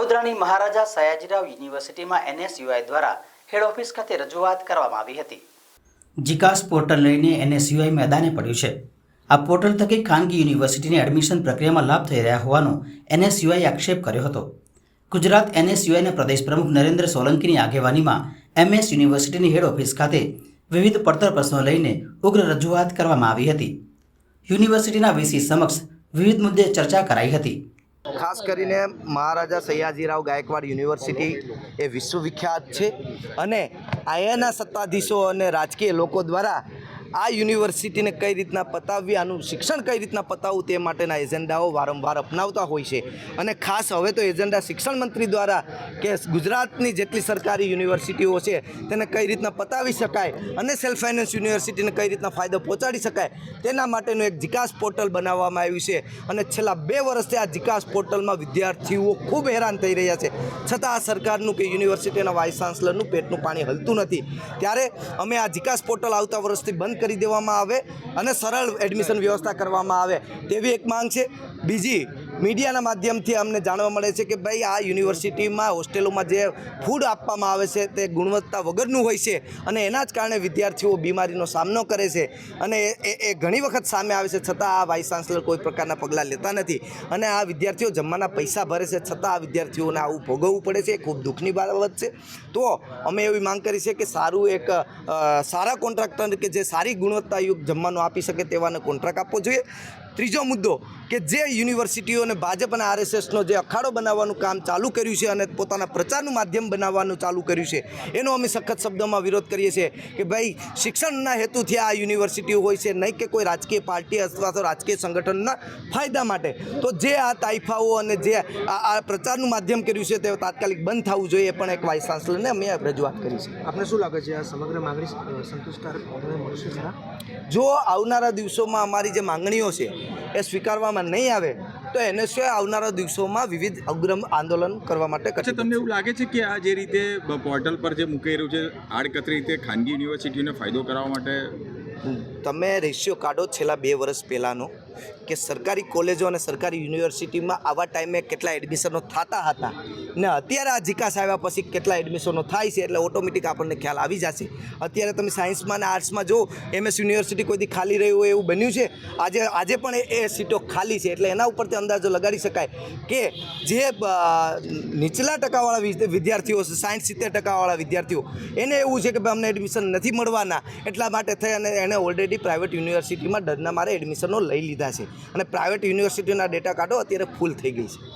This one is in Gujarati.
વડોદરાની મહારાજા સયાજીરાવ યુનિવર્સિટીમાં એનએસયુઆઈ દ્વારા હેડ ઓફિસ ખાતે રજૂઆત કરવામાં આવી હતી. જીકાસ પોર્ટલ લઈને એનએસયુઆઈ મેદાને પડ્યું છે. આ પોર્ટલ થકી ખાનગી યુનિવર્સિટીની એડમિશન પ્રક્રિયામાં લાભ થઈ રહ્યા હોવાનો એનએસયુઆઈ આક્ષેપ કર્યો હતો. ગુજરાત એનએસયુઆઈના પ્રદેશ પ્રમુખ નરેન્દ્ર સોલંકીની આગેવાનીમાં એમએસ યુનિવર્સિટીની હેડ ઓફિસ ખાતે વિવિધ પડતર પ્રશ્નો લઈને ઉગ્ર રજૂઆત કરવામાં આવી હતી. યુનિવર્સિટીના વીસી સમક્ષ વિવિધ મુદ્દે ચર્ચા કરાઈ હતી. ખાસ કરીને મહારાજા સયાજીરાવ ગાયકવાડ યુનિવર્સિટી એ વિશ્વવિખ્યાત છે. અને આયાના સત્તાધીશો અને રાજકીય લોકો દ્વારા આ યુનિવર્સિટીને કઈ રીતના પતાવવી, આનું શિક્ષણ કઈ રીતના પતાવવું તે માટેના એજન્ડાઓ વારંવાર અપનાવતા હોય છે. અને ખાસ હવે તો એજન્ડા શિક્ષણ મંત્રી દ્વારા કે ગુજરાતની જેટલી સરકારી યુનિવર્સિટીઓ છે તેને કઈ રીતના પતાવી શકાય અને સેલ્ફ ફાઇનાન્સ યુનિવર્સિટીને કઈ રીતના ફાયદો પહોંચાડી શકાય તેના માટેનું એક જીકાસ પોર્ટલ બનાવવામાં આવ્યું છે. અને છેલ્લા બે વર્ષથી આ વિકાસ પોર્ટલમાં વિદ્યાર્થીઓ ખૂબ હેરાન થઈ રહ્યા છે. છતાં આ સરકારનું કે યુનિવર્સિટીના વાઇસ ચાન્સલરનું પેટનું પાણી હલતું નથી. ત્યારે અમે આ જીકાસ પોર્ટલ આવતા વર્ષથી બંધ કરી દેવામાં આવે અને સરળ એડમિશન વ્યવસ્થા કરવામાં આવે તેવી એક માંગ છે. બીજી મીડિયાના માધ્યમથી અમને જાણવા મળે છે કે ભાઈ, આ યુનિવર્સિટીમાં હોસ્ટેલોમાં જે ફૂડ આપવામાં આવે છે તે ગુણવત્તા વગરનું હોય છે અને એના જ કારણે વિદ્યાર્થીઓ બીમારીનો સામનો કરે છે અને એ- એ ઘણી વખત સામે આવે છે. છતાં આ વાઇસ ચાન્સલર કોઈ પ્રકારના પગલાં લેતા નથી અને આ વિદ્યાર્થીઓ જમવાના પૈસા ભરે છે. છતાં આ વિદ્યાર્થીઓને આવું ભોગવવું પડે છે. એ ખૂબ દુઃખની બાબત છે. તો અમે એવી માંગ કરી છે કે સારું એક સારા કોન્ટ્રાક્ટર કે જે સારી ગુણવત્તાયુક્ત જમવાનું આપી શકે તેવાને કોન્ટ્રાક્ટ આપવો જોઈએ. ત્રીજો મુદ્દો કે જે યુનિવર્સિટીઓને ભાજપ અને આરએસએસનો જે અખાડો બનાવવાનું કામ ચાલુ કર્યું છે અને પોતાના પ્રચારનું માધ્યમ બનાવવાનું ચાલુ કર્યું છે, એનો અમે સખત શબ્દોમાં વિરોધ કરીએ છીએ કે ભાઈ શિક્ષણના હેતુથી આ યુનિવર્સિટીઓ હોય છે, નહીં કે કોઈ રાજકીય પાર્ટી અથવા તો રાજકીય સંગઠનના ફાયદા માટે. તો જે આ તાઇફાઓ અને જે આ પ્રચારનું માધ્યમ કર્યું છે તે તાત્કાલિક બંધ થવું જોઈએ પણ એક વાઇસ ચાન્સલરને અમે રજૂઆત કરી છે. આપણે શું લાગે છે આ સમગ્ર માગણી સંતોષકારક મળશે ખરા? જો આવનારા દિવસોમાં અમારી જે માંગણીઓ છે એ સ્વીકારવામાં નહીં આવે તો એને સિવાય આવનારા દિવસોમાં વિવિધ અગ્રમ આંદોલન કરવા માટે કરશે તમને એવું લાગે છે કે આ જે રીતે પોર્ટલ પર જે મૂકી રહ્યું છે આડકતરી રીતે ખાનગી યુનિવર્સિટીઓને ફાયદો કરાવવા માટે તમે રેશિયો કાઢો છેલ્લા બે વર્ષ પહેલાંનો કે સરકારી કોલેજો અને સરકારી યુનિવર્સિટીમાં આવા ટાઈમે કેટલા એડમિશનો થતા હતા ને અત્યારે આ જીકાસ આવ્યા પછી કેટલા એડમિશનો થાય છે એટલે ઓટોમેટિક આપણને ખ્યાલ આવી જશે. અત્યારે તમે સાયન્સમાં અને આર્ટ્સમાં જો એમએસ યુનિવર્સિટી કોઈથી ખાલી રહ્યું હોય એવું બન્યું છે, આજે આજે પણ એ સીટો ખાલી છે એટલે એના ઉપરથી અંદાજો લગાડી શકાય કે જે નીચલા ટકાવાળા વિદ્ય- વિદ્યાર્થીઓ સાઠ સિત્તેર ટકાવાળા વિદ્યાર્થીઓ, એને એવું છે કે ભાઈ અમને એડમિશન નથી મળવાના એટલા માટે થઈ અને એણે ઓલરેડી પ્રાઇવેટ યુનિવર્સિટીમાં ડરના મારે એડમિશનો લઈ લીધા છે. અને પ્રાઇવેટ યુનિવર્સિટીના ડેટા કાઢો, અત્યારે ફૂલ થઈ ગઈ છે.